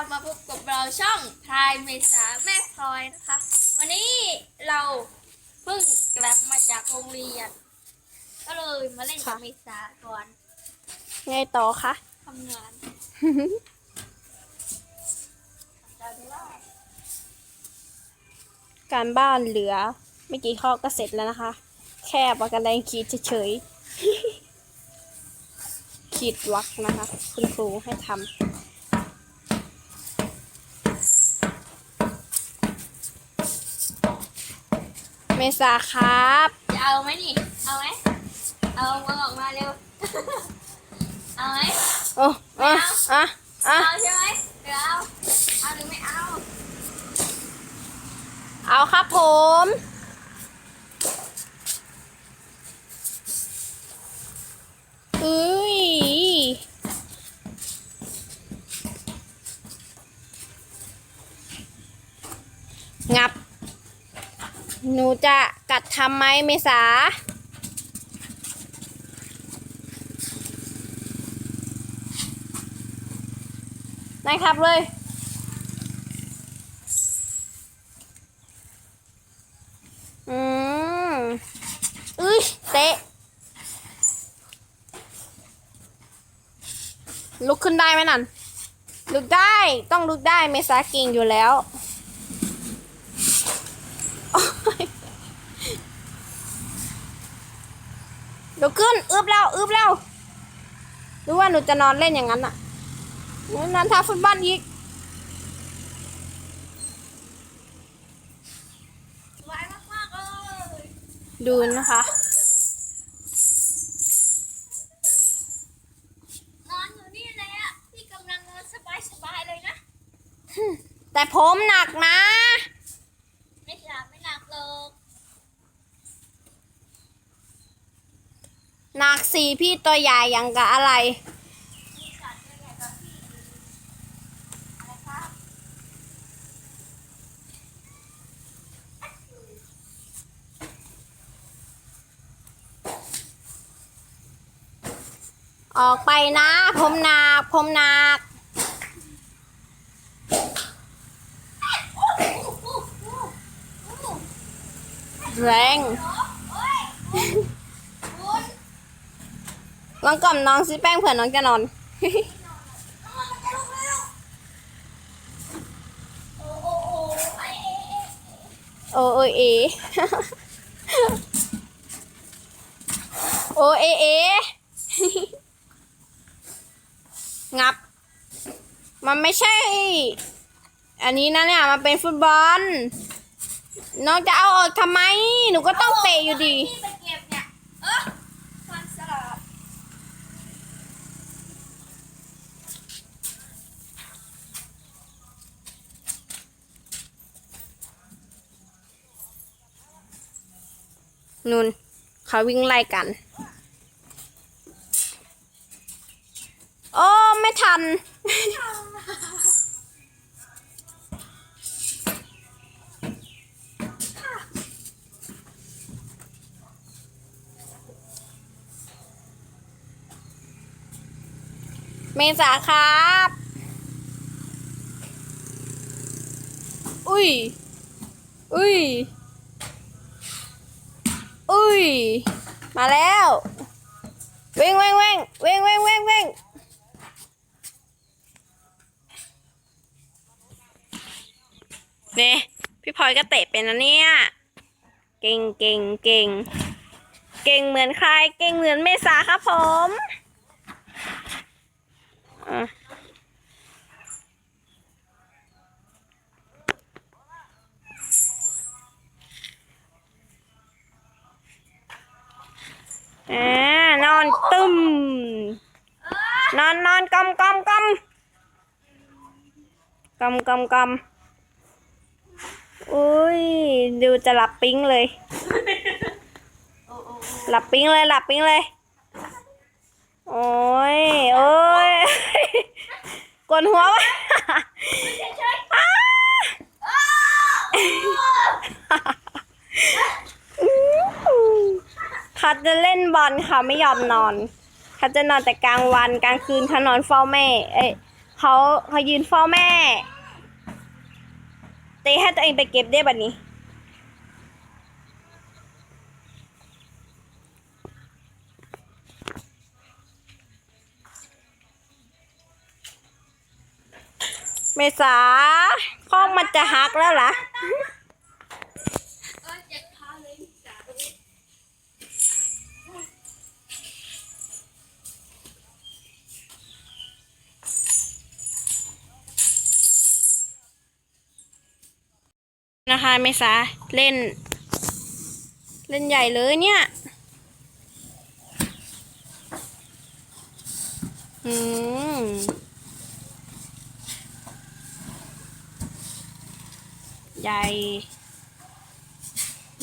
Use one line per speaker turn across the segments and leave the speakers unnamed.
มาพบกับเราช่องพายเมษาแม่พลอยนะคะ วันนี้เราเพิ่งกลับมาจากโรงเรียน ก็เลยมาเล่นกับเมษาก่อน
ไงต่อคะ
ทำงานจำได้ว่า
การบ้านเหลือ ไม่กี่ข้อก็เสร็จแล้วนะคะ แค่ปากกาแดงขีดเฉยๆขีดวักนะคะ คุณครูให้ทำ เมษาครับ
จะเอาไหมนี่ เอาไหมเอามือออกมาเร็ว เอาไหม
โอ้อะอะอะ
เอาใช่ไหมเดี๋ยวเอาเอาหรือไม่เอา
เอาครับผมเอ้ย งับ หนูจะกัดทำไหมเมษาได้ครับเลยอืมอุ้ยเตะ ลุกขึ้นได้ไหมนั่น ลุกได้ ต้องลุกได้ เมษาเก่งอยู่แล้วโอ๊ยลุก ขึ้นอึบแล้วอึบแล้วหรือว่าหนูจะนอนเล่นอย่างนั้นอะนั้นท่าฟุตบอลอีก
สวยมากๆเลย
ดูนะคะ
นอนอยู่นี่เลยอะพี่กำลังนอนสบายๆเลยนะ
แต่ผมหนักนะ
ไม่หลับไม่หนักเลย
หนักสี่พี่ตัวใหญ่อย่างกับอะไร
ออะไรครับ
ออกไปนะ ผมหนักผมหนักแรง
เฮ้ยคุณ
ลองกล่อมน้องซิแป้งเผื่อน้องจะนอน
โอ้โอ้โอ้เอ๊ะเอ๊ะ
โอโอเอ โอเอเอ งับ มันไม่ใช่ อันนี้นะเนี่ย มันเป็นฟุตบอล น้องจะเอาออกทำไม หนูก็ต้องเตะอยู่ดี
พี่ไปเก็บเนี่ย เออมันสลับ
นุนเขาวิ่งไล่กัน โอ้ไม่ทัน เมษาครับ อุ้ย อุ้ย ยมาแล้วเว่งเว่งเว่งเว่งเว่งเว่งเว่งเนี่ยพี่พลอยก็เตะเป็นนะเนี่ย เก่งเก่งเก่งเก่งเหมือนใคร เก่งเหมือนเมษาครับผมอะ อ่านอนตึมนอนนอนกำกำกำกำกำกำอุ้ยดูจะหลับปิ๊งเลย หลับปิ๊งเลยหลับปิ๊งเลย โอ้ยโอ้ยกวนหัววะอ้า เขาจะเล่นบอลค่ะไม่ยอมนอน เขาจะนอนแต่กลางวันกลางคืนเขานอนเฝ้าแม่ เอ้ยเขาเขายืนเฝ้าแม่เตะให้ตัวเองไปเก็บได้บัดนี้เมษาข้องมันจะหักแล้วล่ะ
นะ
คะเมษาเล่น เล่นใหญ่เลยเนี่ยอืมใหญ่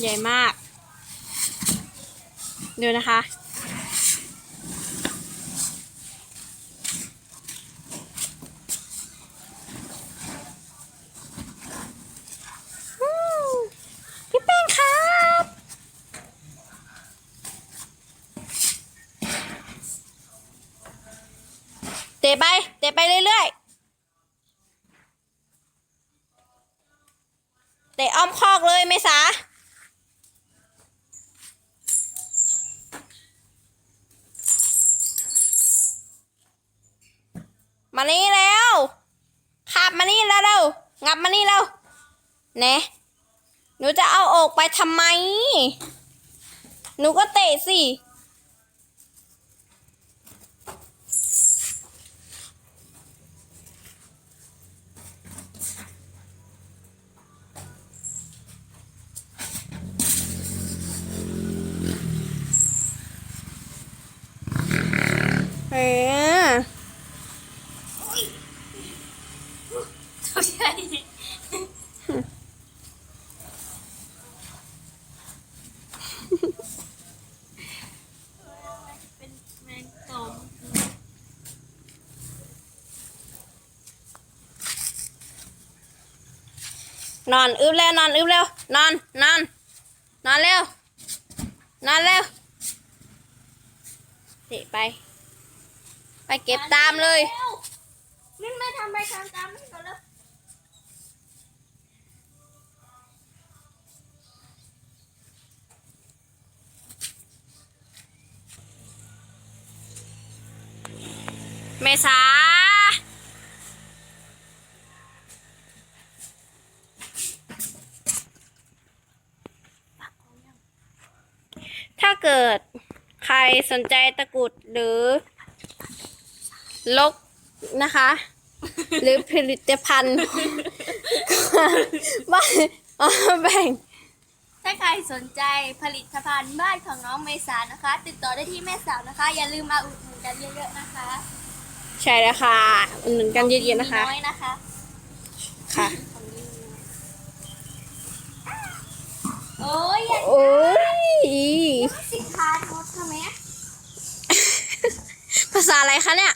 ใหญ่มาก ดูนะคะ อืมพี่แป้งครับ เตะไป เตะไปเรื่อยๆ เตะอ้อมคอกเลยเมษามานี่แล้วขับมานี่แล้วเร็วงับมานี่แล้วเนะหนูจะเอาออกไปทำไม หนูก็เตะสิ เออ
ตัวใหญ่เป็นแมงกอม
นอนอึบแล้วนอนอึบแล้วนอนนอนนอนเร็วนอนเร็วเตะไป ไปเก็บตามเลย
ไม่ไม่ทำไปทำตามให้เขาแล้ว
เมษา ถ้าเกิดใครสนใจตะกรุดหรือ ลกนะคะ หรือผลิตภัณฑ์บ้านเอามาแบ่ง
ถ้าใครสนใจผลิตภัณฑ์บ้านของน้องเมษานะคะ ติดต่อได้ที่แม่สาวนะคะ อย่าลืมมาอุดหนุนกันเยอะๆนะคะ
ใช่แล้วค่ะอุดหนุนกันเยอะๆนะคะ
น้อยนะคะ
ค่ะ
ของดีมีน้อยโอ้ย อย่า
โอ้ย
สิคาโทษทำไมอะ
ภาษาอะไรคะเนี่ย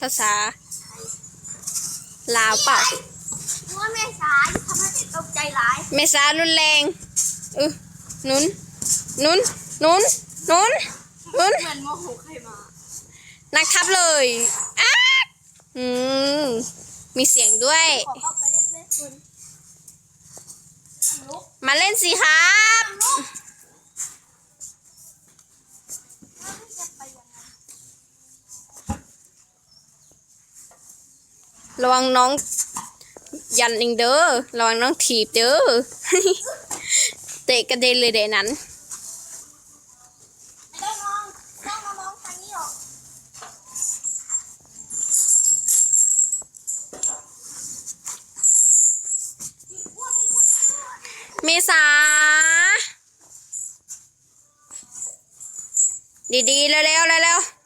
ภาษา ลาวเปล่า
ว่าแม่สาทำให้เด็กตกใจร้าย
เมษารุนแรงอือหนุนหนุนหนุนหนุนหนุน
เหมือนโมโหใครมา
นักทับเลยอ้าอืมมีเสียงด้วย
ขอเข้าไปเล่นเล่นคุณลุก
มาเล่นสิครับ ระวังน้องยันเองเด้อ ระวังน้องถีบเด้อ เตะกระเด็นเลยเดะนั้น ดีๆ เร็วๆเร็วๆ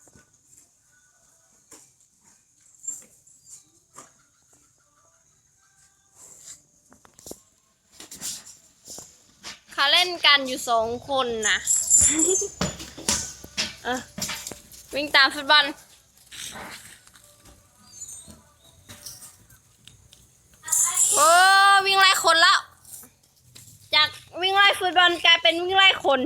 เขาเล่นกันอยู่สองคนนะเออวิ่งตามฟุตบอล โอ้วิ่งไล่คนแล้ว จากวิ่งไล่ฟุตบอลกลายเป็นวิ่งไล่คน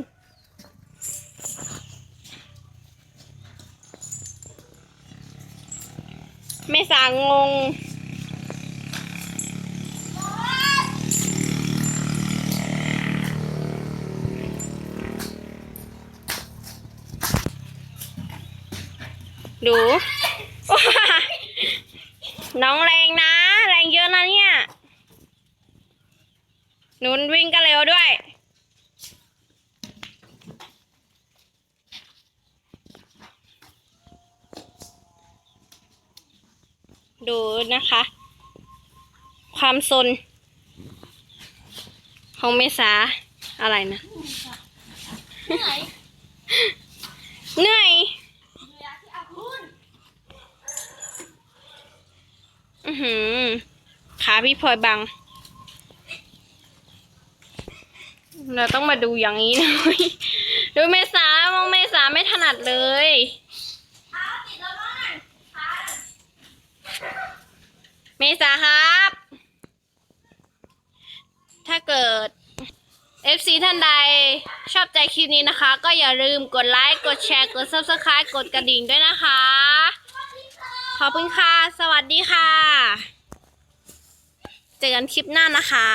เมษางง ดู น้องแรงนะ แรงเยอะนะเนี่ย นุนวิ่งกันเร็วด้วย ดู นะคะ ความซนของเมษาอะไรนะ
เหนื่อย
เหนื่อย
เหนื่อยที่เอาพุ่น
อือหือขาพี่พลอยบัง เราต้องมาดูอย่างนี้หน่อย ดูเมษามองเมษาไม่ถนัดเลย
เท้าติดแล้วบ้างขา
เมษาครับ ถ้าเกิด FC ท่านใดชอบใจคลิปนี้นะคะ ก็อย่าลืมกดไลค์กดแชร์กด Subscribe กดกระดิ่งด้วยนะคะ ขอบคุณค่ะ สวัสดีค่ะ เจอกันคลิปหน้านะคะ